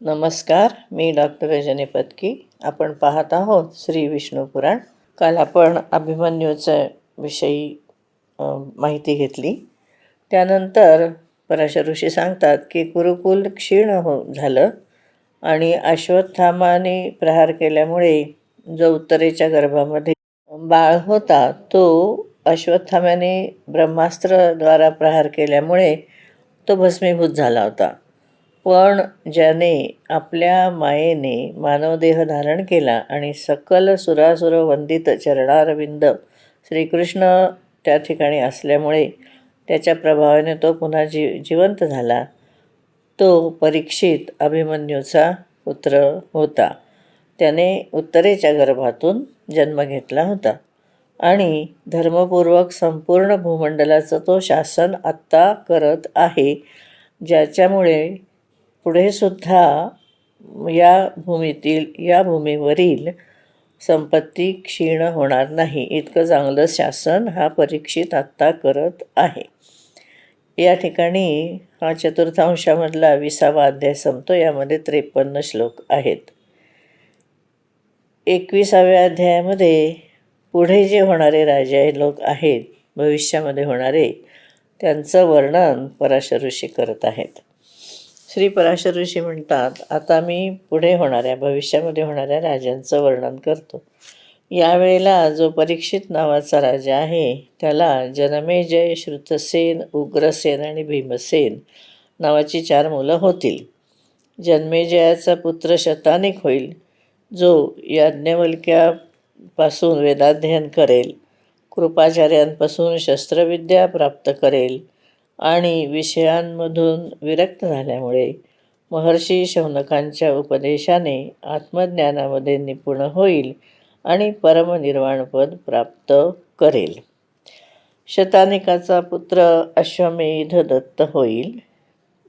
नमस्कार मी डॉक्टर रजनी पत्की. आपण पाहत आहोत श्री विष्णू पुराण. काल आपण अभिमन्यूच्या विषयी माहिती घेतली. त्यानंतर पराशर ऋषी सांगतात की कुरुकुल क्षीण हो झालं आणि अश्वत्थामाने प्रहार केल्यामुळे जो उत्तरेच्या गर्भामध्ये बाळ होता तो अश्वत्थामाने ब्रह्मास्त्रद्वारा प्रहार केल्यामुळे तो भस्मीभूत झाला होता. पण ज्याने आपल्या मायेने मानवदेह धारण केला आणि सकल सुरासुर वंदित चरणारविंद श्रीकृष्ण त्या ठिकाणी असल्यामुळे त्याच्या प्रभावाने तो पुन्हा जी जिवंत झाला तो परीक्षित अभिमन्यूचा पुत्र होता. त्याने उत्तरेच्या गर्भातून जन्म घेतला होता आणि धर्मपूर्वक संपूर्ण भूमंडलाचं तो शासन आत्ता करत आहे ज्याच्यामुळे पुढे सुद्धा या भूमीतील या भूमीवरील संपत्ती क्षीण होणार नाही. इतकं चांगलं शासन हा परीक्षित आत्ता करत आहे. या ठिकाणी हा चतुर्थांशामधला विसावा अध्याय संपतो. यामध्ये त्रेपन्न श्लोक आहेत. एकविसाव्या अध्यायामध्ये पुढे जे होणारे राजे लोक आहेत भविष्यामध्ये होणारे त्यांचं वर्णन पराशर ऋषी करत आहेत. श्री पराशर ऋषी म्हणतात आता मी पुढे होणाऱ्या भविष्यामध्ये होणाऱ्या राजांचं वर्णन करतो. यावेळेला जो परीक्षित नावाचा राजा आहे त्याला जनमेजय श्रुतसेन उग्रसेन आणि भीमसेन नावाची चार मुलं होतील. जन्मेजयाचा पुत्र शतानिक होईल जो याज्ञवल्क्यापासून वेदाध्ययन करेल कृपाचार्यांपासून शस्त्रविद्या प्राप्त करेल आणि विषयांमधून विरक्त झाल्यामुळे महर्षी शौनकांच्या उपदेशाने आत्मज्ञानामध्ये निपुण होईल आणि परमनिर्वाणपद प्राप्त करेल. शतानिकाचा पुत्र अश्वमेध दत्त होईल.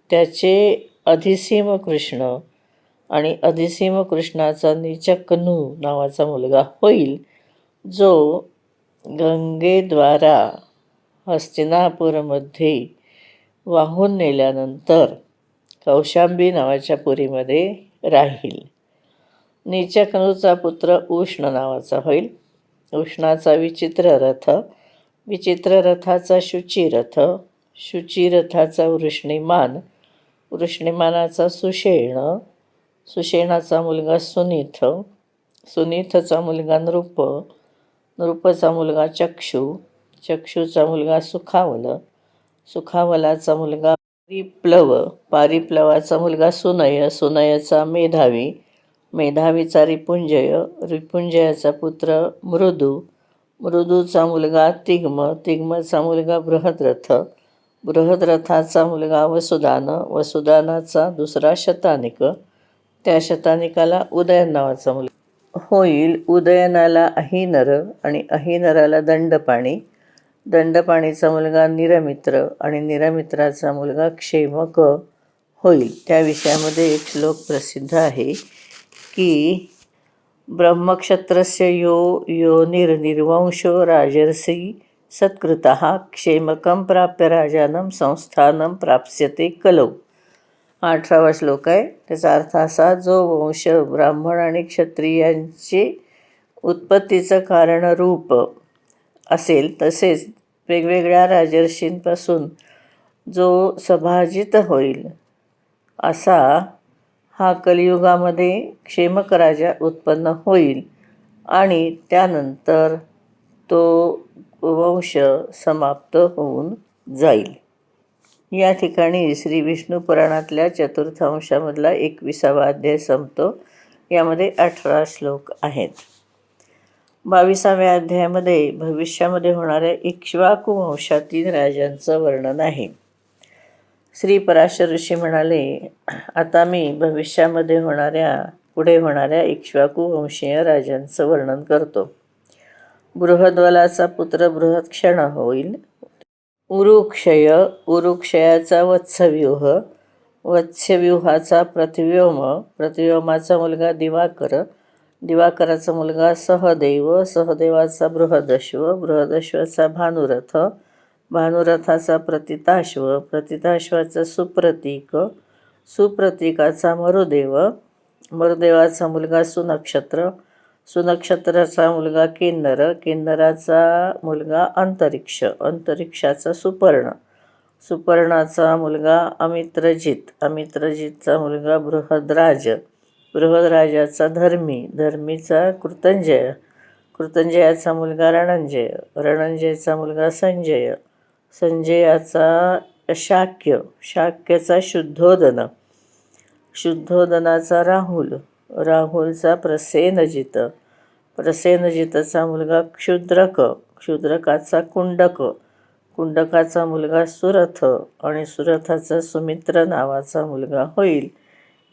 त्याचे अधिसीम कृष्ण आणि अधिसीम कृष्णाचा निचकनू नावाचा मुलगा होईल जो गंगेद्वारा हस्तिनापूरमध्ये वाहून नेल्यानंतर कौशांबी नावाच्या पुरीमध्ये राहील. निचकनूचा पुत्र उष्ण नावाचा होईल. उष्णाचा विचित्र रथ विचित्र रथाचा शुचिरथ शुचिरथाचा वृष्णिमान वृष्णिमानाचा सुषेण सुषेणाचा मुलगा सुनीथ सुनीथचा मुलगा नृप नृपचा मुलगा चक्षू चक्षुचा मुलगा सुखावल. सुखावलाचा मुलगा पारिप्लव. पारिप्लवाचा मुलगा सुनय. सुनयचा मेधावी. मेधावीचा रिपुंजय. रिपुंजयाचा पुत्र मृदू. मृदूचा मुलगा तिग्म. तिग्मचा मुलगा बृहद्रथ. बृहद्रथाचा मुलगा वसुदान. वसुदानाचा दुसरा शतानिक. त्या शतानिकाला उदयन नावाचा मुलगा. होईल. उदयनाला अहिनर आणि अहिनराला दंडपाणी. दंडपाणीचा मुलगा निरमित्र आणि निरमित्राचा मुलगा क्षेमक होईल. त्या विषयामध्ये एक श्लोक प्रसिद्ध आहे की ब्रह्मक्षत्रस्य यो यो निर्निर्वंश राजर्षी सत्कृत क्षेमकं प्राप्य राजानं संस्थानं प्राप्स्यते कलौ. अठरावा श्लोक आहे. त्याचा अर्थ असा जो वंश ब्राह्मण आणि क्षत्रियांचे उत्पत्तीचं कारणरूप असेल तसेच वेगवेगळ्या राजर्षींपासून जो सभाजित होईल असा हा कलियुगामध्ये क्षेमक राजा उत्पन्न होईल आणि त्यानंतर तो वंश समाप्त होऊन जाईल. या ठिकाणी श्री विष्णू पुराणातल्या चतुर्थांशामधला एकविसावा अध्याय संपतो. यामध्ये अठरा श्लोक आहेत. बावीसाव्या अध्यायामध्ये भविष्यामध्ये होणाऱ्या इक्ष्वाकू वंशातील राजांचं वर्णन आहे. श्री पराशर ऋषी म्हणाले आता मी भविष्यामध्ये होणाऱ्या पुढे होणाऱ्या इक्ष्वाकू वंशीय राजांचं वर्णन करतो. बृहद्वलाचा पुत्र बृहत्क्षण होईल. उरुक्षय उरुक्षयाचा वत्सव्यूह वत्स्यव्यूहाचा प्रतिव्योम प्रतिव्योमाचा मुलगा दिवाकर दिवाकराचा मुलगा सहदेव सहदेवाचा बृहदश्व बृहदश्वाचा भानुरथ भानुरथाचा प्रतिताश्व प्रतिताश्वाचा सुप्रतीक सुप्रतीकाचा मरुदेव मरुदेवाचा मुलगा सुनक्षत्र सुनक्षत्राचा मुलगा किन्नर किन्नराचा मुलगा अंतरिक्ष अंतरिक्षाचा सुपर्ण सुपर्णाचा मुलगा अमित्रजित अमित्रजितचा मुलगा बृहद्राज बृहदराजाचा धर्मी धर्मीचा कृतंजय कृतंजयाचा मुलगा रणंजय रणंजयचा मुलगा संजय संजयाचा शाक्य शाक्यचा शुद्धोदन शुद्धोदनाचा राहुल राहुलचा प्रसेनजित प्रसेनजितचा मुलगा क्षुद्रक क्षुद्रकाचा कुंडक कुंडकाचा मुलगा सुरथ आणि सुरथाचा सुमित्र नावाचा मुलगा होईल.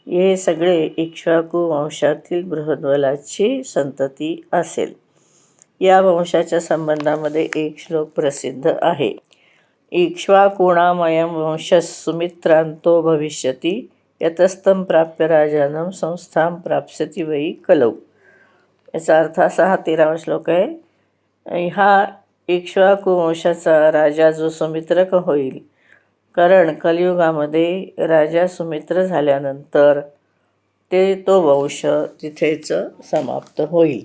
हे सगळे इक्ष्वाकू वंशातील बृहद्वलाची संतती असेल. या वंशाच्या संबंधामध्ये एक श्लोक प्रसिद्ध आहे. इक्ष्वाकुणामयं वंशः सुमित्रांतो भविष्यती यतस्तं प्राप्य राजानं संस्थां प्राप्स्यती वै कलौ. याचा अर्थ असा हा तेरावा श्लोक आहे. हा इक्ष्वाकू वंशाचा राजा जो सुमित्रक होईल कारण कलियुगामध्ये राजा सुमित्र झाल्यानंतर ते तो वंश तिथेच समाप्त होईल.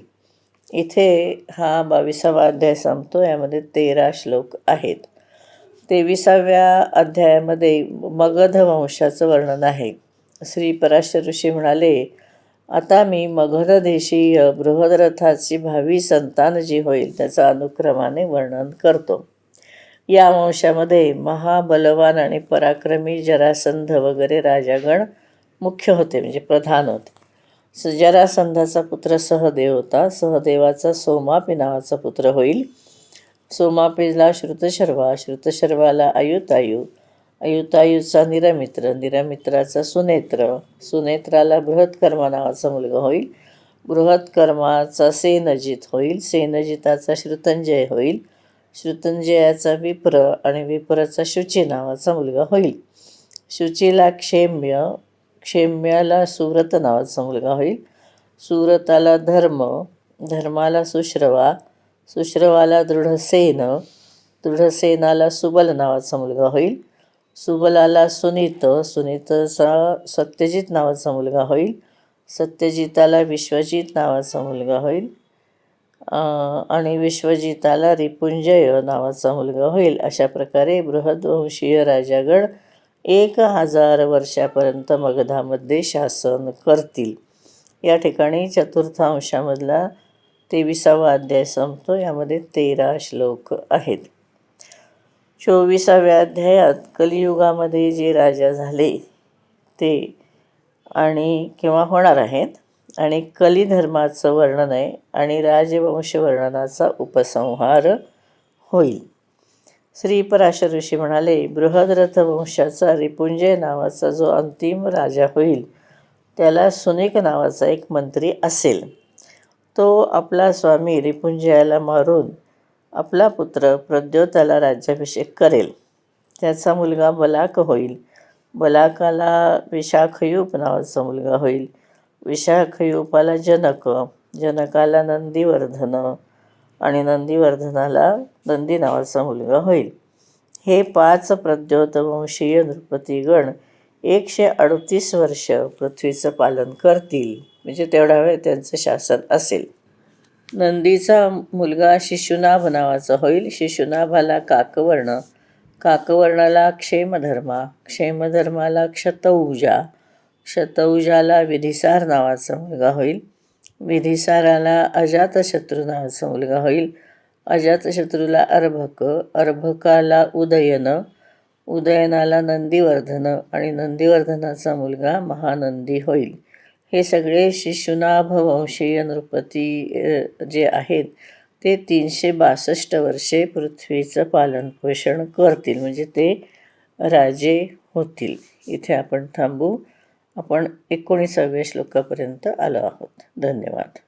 इथे हा बावीसावा अध्याय संपतो. यामध्ये तेरा श्लोक आहेत. तेविसाव्या अध्यायामध्ये मगध वंशाचं वर्णन आहे. श्री पराशर ऋषी म्हणाले आता मी मगध देशीय बृहदरथाची भावी संतान जी होईल त्याचं अनुक्रमाने वर्णन करतो. या वंशामध्ये महाबलवान आणि पराक्रमी जरासंध वगैरे राजागण मुख्य होते म्हणजे प्रधान होते. स जरासंधाचा पुत्र सहदेव होता. सहदेवाचा सोमापी नावाचा पुत्र होईल. सोमापीला श्रुतशर्वा श्रुतशर्वाला अयुतायू अयुतायूचा निरमित्र निरमित्राचा सुनेत्र सुनेत्राला बृहत्कर्मा नावाचा मुलगा होईल. बृहत्कर्माचा सेनजित होईल. सेनजिताचा श्रुतंजय होईल. श्रुतंजयाचा विप्र आणि विप्रचा शुची नावाचा मुलगा होईल. शुचीला क्षेम्य क्षेम्याला सुव्रत नावाचा मुलगा होईल. सुव्रताला धर्म धर्माला सुश्रवा सुश्रवाला दृढसेन दृढसेनाला सुबल नावाचा मुलगा होईल. सुबलाला सुनीत सुनीतचा सत्यजित नावाचा मुलगा होईल. सत्यजिताला विश्वजित नावाचा मुलगा होईल. आणि विश्वजिताला रिपुंजय नावाचा मुलगा होईल. अशा प्रकारे बृहद्वंशीय राजागण एक हजार वर्षापर्यंत मगधामध्ये शासन करतील. या ठिकाणी चतुर्थांशामधला तेविसावा अध्याय संपतो. यामध्ये तेरा श्लोक आहेत. चोवीसाव्या अध्यायात कलियुगामध्ये जे राजा झाले ते आणि किंवा होणार आहेत? आणि कलिधर्माचं वर्णन आहे आणि राजवंश वर्णनाचा उपसंहार होईल. श्री पराशर ऋषी म्हणाले बृहद्रथ वंशाचा रिपुंजय नावाचा जो अंतिम राजा होईल त्याला सुनिक नावाचा एक मंत्री असेल. तो आपला स्वामी रिपुंजयाला मारून आपला पुत्र प्रद्योताला राज्याभिषेक करेल. त्याचा मुलगा बलाक होईल. बलाकाला विशाखयूप नावाचा मुलगा होईल. विशाखयूपाला जनक जनकाला नंदीवर्धन आणि नंदीवर्धनाला नंदी नावाचा मुलगा होईल. हे पाच प्रद्योतवंशीय नृपतीगण एकशे अडतीस वर्ष पृथ्वीचं पालन करतील. म्हणजे तेवढा वेळ त्यांचं शासन असेल. नंदीचा मुलगा शिशुनाभ नावाचा होईल. शिशुनाभाला काकवर्ण. काकवर्णाला क्षेमधर्मा. क्षेमधर्माला क्षतौजा. शतौजाला विधिसार नावाचा मुलगा होईल. विधिसाराला अजातशत्रू नावाचा मुलगा होईल. अजातशत्रूला अर्भक अर्भकाला उदयन उदयनाला नंदीवर्धन आणि नंदीवर्धनाचा मुलगा महानंदी होईल. हे सगळे शिशुनाभ वंशीय नृपती जे आहेत ते तीनशे बासष्ट वर्षे पृथ्वीचं पालनपोषण करतील. म्हणजे ते राजे होतील. इथे आपण थांबू. आपण एकोणीसाव्या श्लोकापर्यंत आलो आहोत. धन्यवाद.